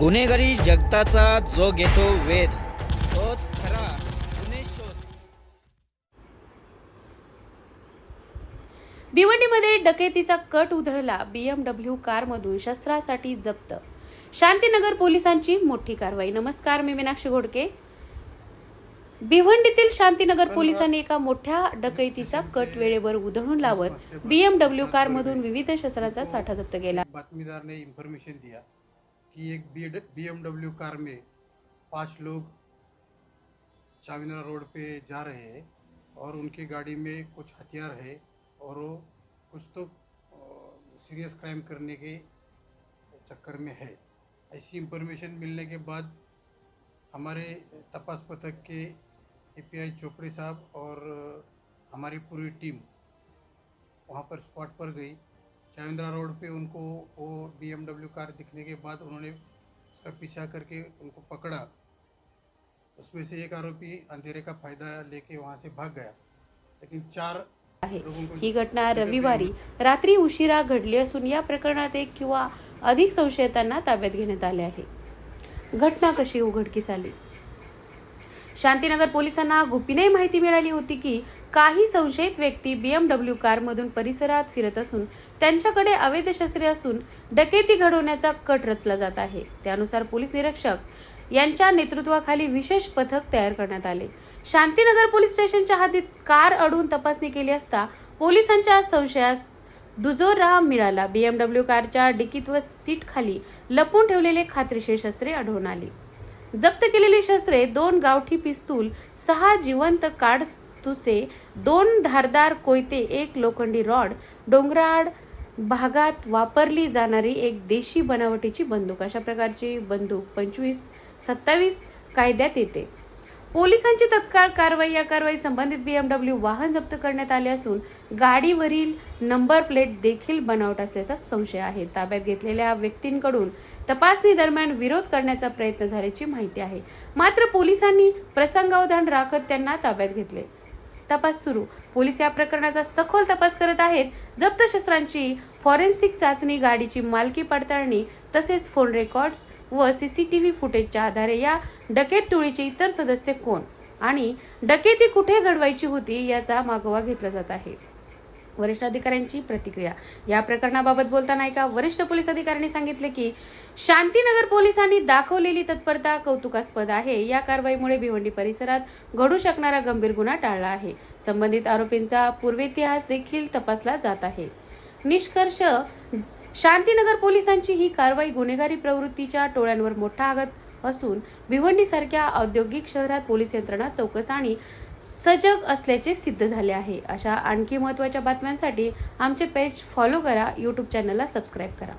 गुन्हेगारी जगताचा जो घेतो वेध तोच खरा गुन्हे शोध. भिवंडीमध्ये डकेतीचा कट उधळला बीएमडब्ल्यू कारमधून शस्त्रासाठी जप्त. शांतीनगर पोलिसांची मोठी कारवाई. नमस्कार मी मीनाक्षी घोडके. भिवंडीतील शांतीनगर पोलिसांनी एका मोठ्या डकैतीचा कट वेळेवर उधळून लावत बीएमडब्ल्यू कारमधून विविध शस्त्रांचा साठा जप्त केला. बातमीदार ने इन्फॉर्मेशन दिया. कि एक बी डब्ल्यू कार में पाँच लोग चाविना रोड पे जा रहे हैं और उनकी गाड़ी में कुछ हथियार है और वो कुछ तो सीरियस क्राइम करने के चक्कर में है। ऐसी इंफॉर्मेशन मिलने के बाद हमारे तपास पथक के एपीआई चोपड़े साहब और हमारी पूरी टीम वहाँ पर स्पॉट पर गई। चाविंद्रा रोड पे उनको वो बीएमडब्ल्यू कार दिखने के बाद उन्होंने उसका पीछा करके उनको पकड़ा। उसमें से एक आरोपी अंधेरे का फ़ायदा लेके वहाँ से भाग गया। लेकिन चार आहे. ही घटना रविवारी रात्री उशिरा घडली असून या प्रकरणात एक किंवा अधिक संशयितांना ताब्यात घेण्यात आले आहे. घटना कशी उघडकीस आली? शांतीनगर पोलिसांना गुपिने माहिती मिळाली होती की काही संशयित व्यक्ती बीएमडब्ल्यू कारमधून परिसरात फिरत असून त्यांच्याकडे अवैध शस्त्रे असून डकेती घडवण्याचा कट रचला जात आहे. त्यानुसार पोलीस निरीक्षक यांच्या नेतृत्वाखाली विशेष पथक तयार करण्यात आले. शांतीनगर पोलीस स्टेशनच्या हद्दीत कार अडवून तपासणी केली असता पोलिसांच्या संशयास दुजोरा मिळाला. बीएमडब्ल्यू कारच्या डिकीत व सीट खाली लपून ठेवलेले खात्रीशीर शस्त्रे आढळून आली. जप्त केलेली शस्त्रे दोन गावठी पिस्तूल सहा जिवंत धातूचे दोन धारदार कोयते एक लोखंडी रॉड डोंगराळ भागात वापरली जाणारी एक देशी बनावटीची बंदूक. अशा प्रकारची बंदूक पंचवीस सत्तावीस कायद्यात येते. पोलिसांची तत्काळ कारवाई या कारवाईत संबंधित बीएमडब्ल्यू वाहन जप्त करण्यात आले असून गाडीवरील नंबर प्लेट देखील बनावट असल्याचा संशय आहे. ताब्यात घेतलेल्या व्यक्तींकडून तपासणी दरम्यान विरोध करण्याचा प्रयत्न झाल्याची माहिती आहे. मात्र पोलिसांनी प्रसंगावधान राखत त्यांना ताब्यात घेतले. तपास सुरू. पोलीस या प्रकरणाचा सखोल तपास करत आहेत. जप्त शस्त्रांची फॉरेन्सिक चाचणी गाडीची मालकी पडताळणी तसेच फोन रेकॉर्ड्स व सीसीटीव्ही फुटेजच्या आधारे या डकेत टोळीचे इतर सदस्य कोण? आणि डकेती कुठे घडवायची होती याचा मागोवा घेतला जात आहे. वरिष्ठ अधिकाऱ्यांची प्रतिक्रिया. या प्रकरणाबाबत बोलताना एका वरिष्ठ पोलीस अधिकाऱ्यांनी सांगितले की शांतीनगर पोलिसांनी दाखवलेली तत्परता कौतुकास्पद आहे. या कारवाईमुळे भिवंडी परिसरात घडू शकणारा गंभीर गुन्हा टाळला आहे. संबंधित आरोपींचा पूर्वेतिहास देखील तपासला जात आहे. निष्कर्ष शांतीनगर पोलिसांची ही कारवाई गुन्हेगारी प्रवृत्तीच्या टोळ्यांवर मोठा आघात असून भिवंडीसारख्या औद्योगिक शहरात पोलीस यंत्रणा चौकस आणि सजग असल्याचे सिद्ध झाले आहे. अशा आणखी महत्त्वाच्या बातम्यांसाठी आमचे पेज फॉलो करा यूट्यूब चॅनलला सबस्क्राईब करा.